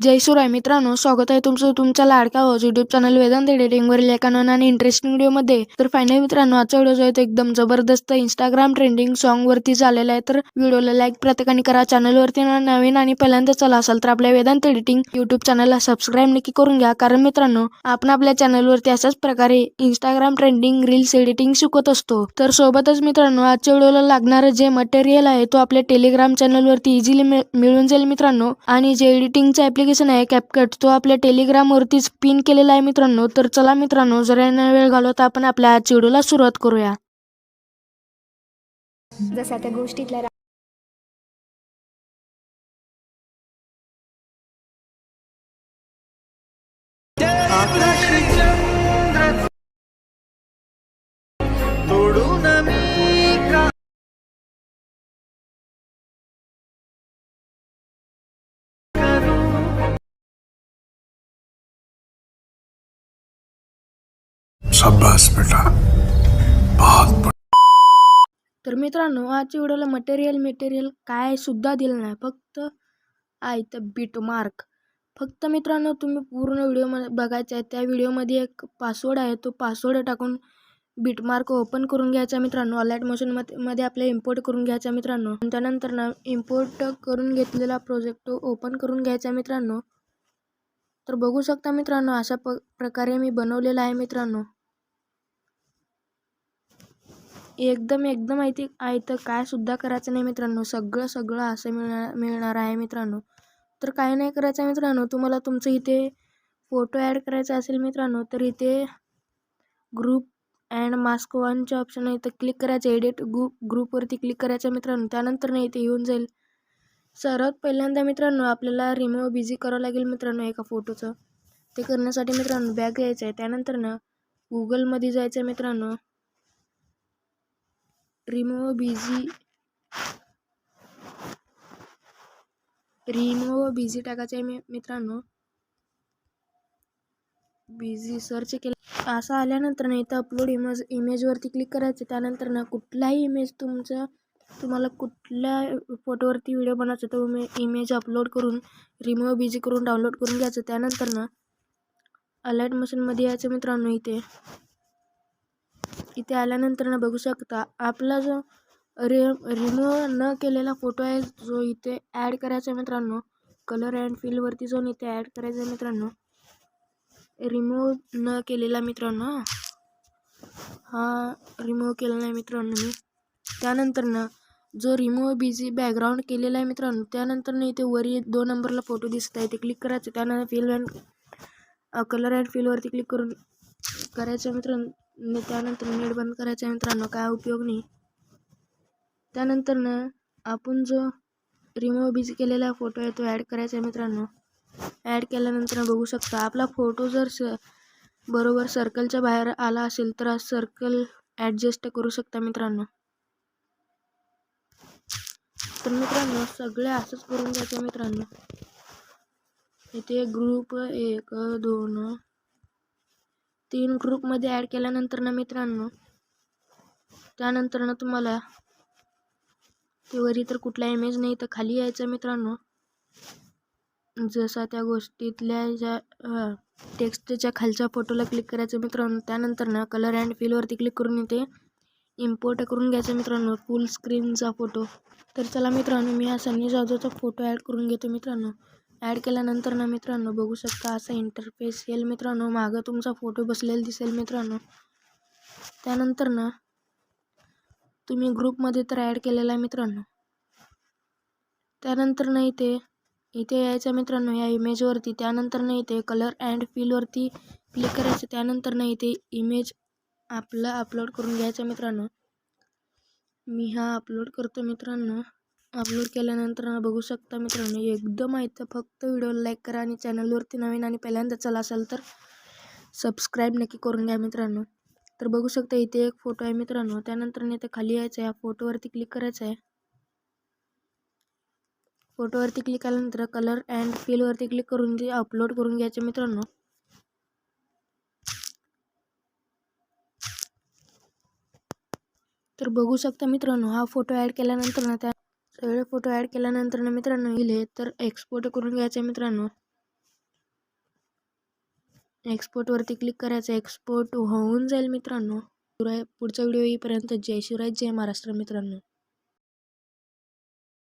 जय सुराय मित्रांनो स्वागत आहे तुमचं तुमच्या लाडका आवाज युट्यूब चॅनल वेदांत एडिटिंगवरील एका नवीन आणि इंटरेस्टिंग व्हिडिओमध्ये तर फायनल मित्रांनो आजचा व्हिडिओ जो आहे तो एकदम जबरदस्त इंस्टाग्राम ट्रेंडिंग सॉन्गवरती झालेला आहे. तर व्हिडिओला लाईक प्रत्येकाने करा चॅनलवरती नवीन आणि पहिल्यांदा चला असाल तर आपल्या वेदांत एडिटिंग युट्यूब चॅनलला सबस्क्राईब नक्की करून घ्या. कारण मित्रांनो आपण आपल्या चॅनलवरती अशाच प्रकारे इंस्टाग्राम ट्रेंडिंग रील्स एडिटिंग शिकवत असतो. तर सोबतच मित्रांनो आजच्या व्हिडिओला लागणारं जे मटेरियल आहे तो आपल्या टेलिग्राम चॅनलवरती इझिली मिळून जाईल मित्रांनो. आणि जे एडिटिंगचं ॲप्लिकेशन आहे कॅपकट तो आपल्या टेलिग्रामवरतीच पिन केलेला आहे मित्रांनो. तर चला मित्रांनो जरा न वेळ घालवता आपण आपल्या आजच्या व्हिडिओला सुरुवात करूया. जसा त्या गोष्टीतल्या शाबाश बेटा. बहुत तर मित्रांनो आजच्या व्हिडिओला मटेरियल मटेरियल काय सुद्धा दिलं नाही. फक्त आय तर बीट मार्क फक्त मित्रांनो तुम्ही पूर्ण व्हिडिओ बघायचा आहे. त्या व्हिडिओमध्ये एक पासवर्ड आहे. तो पासवर्ड टाकून बीटमार्क ओपन करून घ्यायचा मित्रांनो. अलर्ट मोशनमध्ये मध्ये आपल्या इम्पोर्ट करून घ्यायचा मित्रांनो. त्यानंतर ना इम्पोर्ट करून घेतलेला प्रोजेक्ट ओपन करून घ्यायचा मित्रांनो. तर बघू शकता मित्रांनो अशा प प्रकारे मी बनवलेला आहे मित्रांनो. एकदम एकदम माहिती आहे तर काय सुद्धा करायचं नाही मित्रांनो. सगळं सगळं असं मिळणार मिळणार आहे मित्रांनो. तर काय नाही करायचं आहे मित्रांनो. तुम्हाला तुमचं इथे फोटो ॲड करायचा असेल मित्रांनो तर इथे ग्रुप अँड मास्क वनच्या ऑप्शन आहे. इथं क्लिक करायचं एडिट ग्रुप ग्रुपवरती क्लिक करायचं मित्रांनो. त्यानंतर नाही इथे येऊन जाईल. सर्वात पहिल्यांदा मित्रांनो आपल्याला रिमूव्ह बिझी करावं लागेल मित्रांनो एका फोटोचं ते करण्यासाठी मित्रांनो बॅग घ्यायचं आहे. त्यानंतर ना गुगलमध्ये जायचं आहे मित्रांनो. रिमूव्ह बिझी रिमूव्ह बिझी टाकायचं आहे मी मित्रांनो. बिझी सर्च केलं. असं आल्यानंतर ना इथं अपलोड इमेज इमेजवरती क्लिक करायचं. त्यानंतर ना कुठलाही इमेज तुमचं तुम्हाला कुठल्या फोटोवरती व्हिडिओ बनवायचा तो मी इमेज अपलोड करून रिमूव्ह बिझी करून डाउनलोड करून घ्यायचं. त्यानंतर ना अलर्ट मशीनमध्ये यायचं मित्रांनो इथे. इथे आल्यानंतर ना बघू शकता. आपला जो रि रिमूव्ह न केलेला फोटो आहे जो इथे ॲड करायचा आहे मित्रांनो कलर अँड फिलवरती जाऊन इथे ॲड करायचा आहे मित्रांनो. रिमूव्ह न केलेला मित्रांनो हा रिमूव्ह केला नाही मित्रांनो मी. त्यानंतर ना जो रिमूव्ह बिझी बॅकग्राऊंड केलेला आहे मित्रांनो त्यानंतर ना इथे वरी दोन नंबरला फोटो दिसत आहे ते क्लिक करायचं त्यानंतर फिल अँड कलर अँड फिलवरती क्लिक करून करायचं आहे मित्रांनो त्यानंतर नेट बंद करायचं आहे मित्रांनो काय उपयोग नाही. त्यानंतरनं आपण जो रिमूव्ह बीज केलेला फोटो आहे तो ॲड करायचा आहे मित्रांनो. ॲड केल्यानंतर बघू शकता आपला फोटो जर स बरोबर सर्कलच्या बाहेर आला असेल तर सर्कल ॲडजस्ट करू शकता मित्रांनो. तर मित्रांनो सगळे असंच करून घ्यायचं मित्रांनो. इथे ग्रुप एक दोन तीन ग्रुपमध्ये ॲड केल्यानंतर ना मित्रांनो त्यानंतर ना तुम्हाला ते वरी तर कुठला इमेज नाही तर खाली यायचं मित्रांनो. जसा त्या गोष्टीतल्या ज्या टेक्स्टच्या खालच्या फोटोला क्लिक करायचं मित्रांनो त्यानंतर ना कलर अँड फिलवरती क्लिक करून इथे इम्पोर्ट करून घ्यायचं मित्रांनो फुल स्क्रीनचा फोटो तर चला मित्रांनो मी हा सनी जाधवचा फोटो ॲड करून घेतो मित्रांनो. ॲड केल्यानंतर ना मित्रांनो बघू शकता असा इंटरफेस येईल मित्रांनो मागं तुमचा फोटो बसलेला दिसेल मित्रांनो. त्यानंतर ना तुम्ही ग्रुपमध्ये तर ॲड केलेला आहे मित्रांनो. त्यानंतर ना इथे इथे यायचं मित्रांनो या इमेजवरती त्यानंतर ना इथे कलर अँड फिलवरती क्लिक करायचं. त्यानंतर ना इथे इमेज आपला अपलोड करून घ्यायचा मित्रांनो. मी हा अपलोड करतो मित्रांनो. अपलोड केल्यानंतर ना बघू शकता मित्रांनो एकदम आहे फक्त व्हिडिओला लाईक करा आणि चॅनलवरती नवीन आणि पहिल्यांदा चला असाल तर सबस्क्राईब नक्की करून घ्या मित्रांनो. तर बघू शकता इथे एक फोटो आहे मित्रांनो त्यानंतर इथे खाली यायचं आहे या फोटोवरती क्लिक करायचं आहे. फोटोवरती क्लिक केल्यानंतर कलर अँड फिलवरती क्लिक करून ते अपलोड करून घ्यायचे मित्रांनो. तर बघू शकता मित्रांनो हा फोटो ॲड केल्यानंतर ना त्या सगळे फोटो ॲड केल्यानंतर ना मित्रांनो लिहिले तर एक्सपोर्ट करून घ्यायचं आहे मित्रांनो. एक्सपोर्टवरती क्लिक करायचं एक्सपोर्ट होऊन जाईल मित्रांनो. पुढचा व्हिडिओ येईपर्यंत. जय शिवराय जय महाराष्ट्र मित्रांनो.